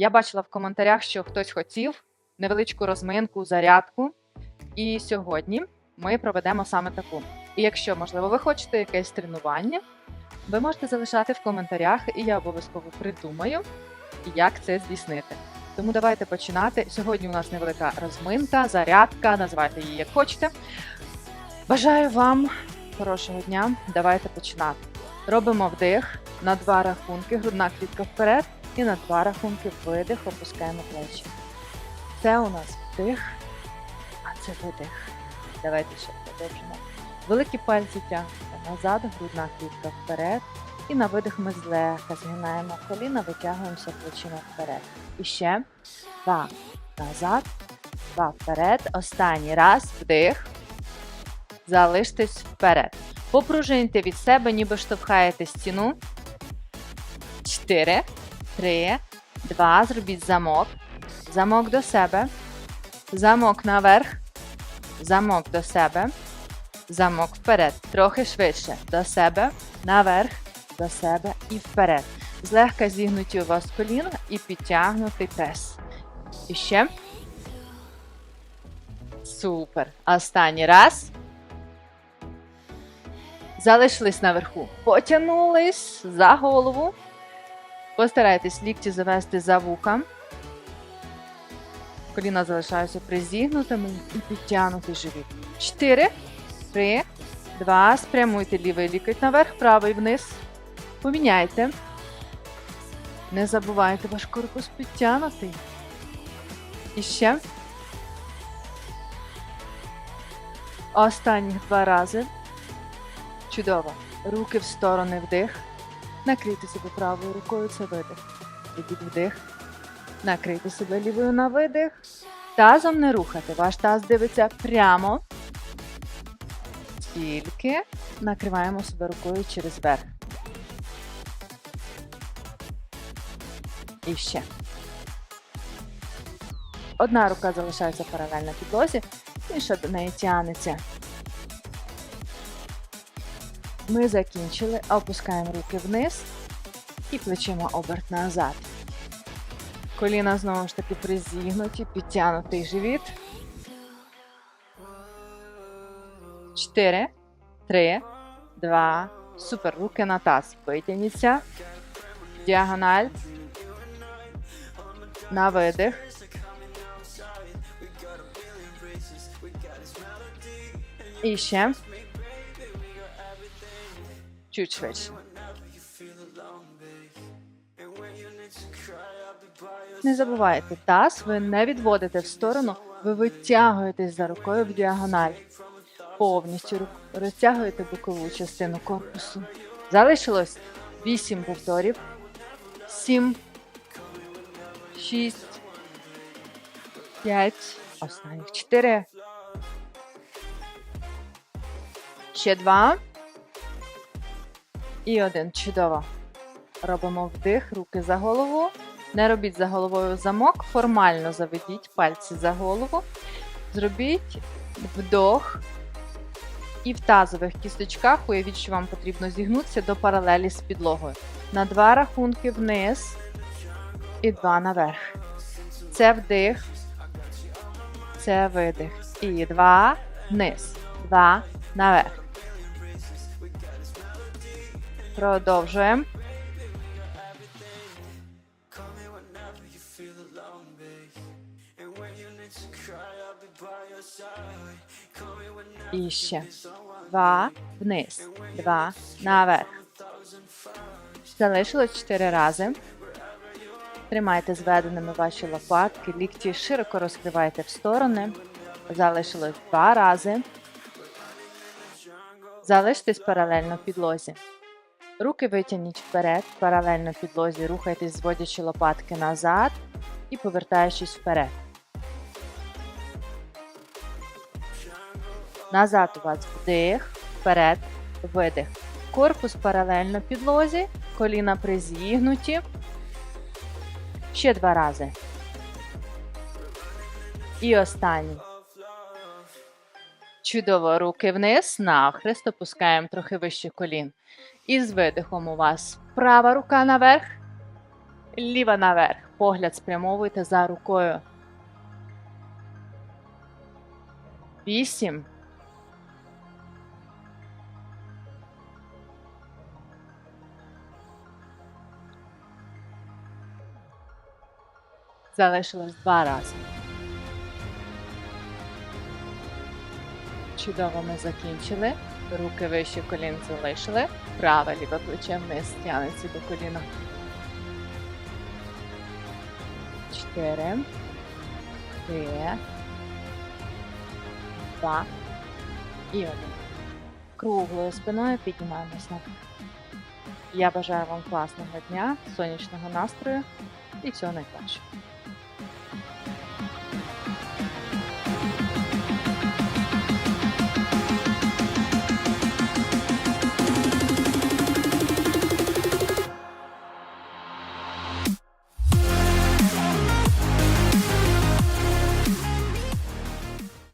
Я бачила в коментарях, що хтось хотів невеличку розминку, зарядку. І сьогодні ми проведемо саме таку. І якщо, можливо, ви хочете якесь тренування, ви можете залишати в коментарях, і я обов'язково придумаю, як це здійснити. Тому давайте починати. Сьогодні у нас невелика розминка, зарядка, називайте її як хочете. Бажаю вам хорошого дня. Давайте починати. Робимо вдих на два рахунки, грудна клітка вперед, і на два рахунки видих, опускаємо плечі. Це у нас вдих, а це видих. Давайте ще продовжимо. Великі пальці тягнемо назад, грудна клітка вперед. І на видих ми злегка згинаємо коліна, витягуємося плечима вперед. І ще два назад, два вперед. Останній раз вдих. Залиштесь вперед. Попружиньте від себе, ніби штовхаєте стіну. Чотири, три, два. Зробіть замок. Замок до себе. Замок наверх. Замок до себе. Замок вперед. Трохи швидше. До себе. Наверх. До себе і вперед. Злегка зігнуті у вас коліна і підтягнутий прес. І ще. Супер. Останній раз. Залишились наверху. Потягнулись за голову. Постарайтесь лікті завести за вуха. Коліна залишаються призігнутими і підтягнутий живіт. Чотири, три, два. Спрямуйте лівий лікоть наверх, правий вниз. Поміняйте. Не забувайте ваш корпус підтягнутий. І ще. Останніх два рази. Чудово. Руки в сторони вдих. Накрийте себе правою рукою, це видих. Ідіть вдих. Накрийте себе лівою на видих. Тазом не рухати. Ваш таз дивиться прямо. Тільки накриваємо себе рукою через верх. І ще. Одна рука залишається паралельно підлозі, інша до неї тягнеться. Ми закінчили, опускаємо руки вниз і плечима оберт назад. Коліна знову ж таки призігнуті, підтягнутий живіт. Чотири, три, два. Супер. Руки на таз. Витягніться. Діагональ. На видих. І ще. Чуть швидше. Не забувайте, таз ви не відводите в сторону, ви витягуєтесь за рукою в діагональ. Повністю розтягуєте бокову частину корпусу. Залишилось 8 повторів. 7, 6, 5, останніх 4. Ще 2. І один. Чудово. Робимо вдих, руки за голову. Не робіть за головою замок, формально заведіть пальці за голову. Зробіть вдох. І в тазових кісточках уявіть, що вам потрібно зігнутися до паралелі з підлогою. На два рахунки вниз і два наверх. Це вдих. Це видих. І два вниз. Два наверх. Продовжуємо. І ще. Два вниз. Два наверх. Залишилось чотири рази. Тримайте зведеними ваші лопатки, лікті широко розкривайте в сторони. Залишилось два рази. Залиштесь паралельно підлозі. Руки витягніть вперед, паралельно підлозі, рухайтесь, зводячи лопатки назад і повертаючись вперед. Назад у вас вдих, вперед, видих. Корпус паралельно підлозі, коліна призігнуті. Ще два рази. І останній. Чудово, руки вниз, навхрест, опускаємо трохи вище колін. І з видихом у вас права рука наверх, ліва наверх, Погляд спрямовуйте за рукою. Вісім. Залишилось два рази. Чудово ми закінчили. Руки вище колін залишили. Праве ліве плече вниз тягнеться до коліна. Чотири. Три. Два. І один. Круглою спиною піднімаємось на. Я бажаю вам класного дня, сонячного настрою і всього найкращого.